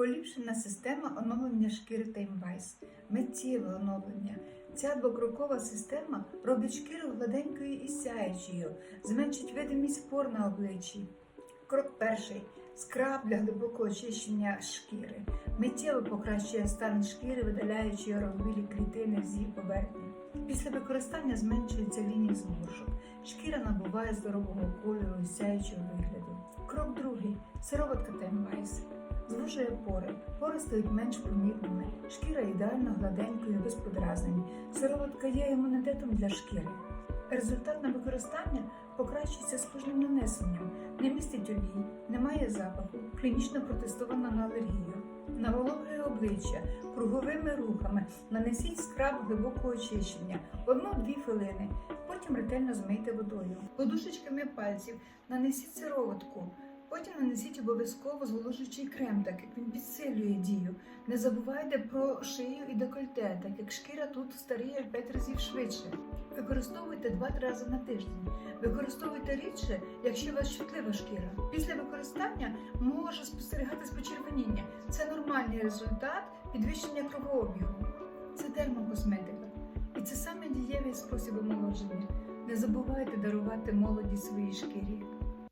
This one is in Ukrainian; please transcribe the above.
Поліпшена система оновлення шкіри Таймвайс. Миттєве оновлення. Ця двокрокова система робить шкіру гладенькою і сяючою, зменшить видимість пор на обличчі. Крок перший. Скраб для глибокого очищення шкіри. Миттєво покращує стан шкіри, видаляючи яровілі клітини з її поверхні. Після використання зменшується лінії зморшок. Шкіра набуває здорового кольору і сяючого вигляду. Крок другий. Сироватка Таймвайс. Звужує пори. Пори стають менш помітними. Шкіра ідеально гладенькою, без подразнень. Сироватка є імунітетом для шкіри. Результатне використання покращується з кожним нанесенням, не містить олій, не має запаху, клінічно протестована на алергію. На обличчя круговими рухами нанесіть скраб глибокого очищення, одну-дві хвилини, потім ретельно змийте водою. Подушечками пальців нанесіть сироватку. Потім нанесіть обов'язково зволожуючий крем, так як він підсилює дію. Не забувайте про шию і декольте, так як шкіра тут старіє 5 разів швидше. Використовуйте 2-3 рази на тиждень. Використовуйте рідше, якщо у вас чутлива шкіра. Після використання може спостерігатись почервоніння. Це нормальний результат підвищення кровообігу. Це термокосметика. І це саме дієвий спосіб омолодження. Не забувайте дарувати молоді своїй шкірі.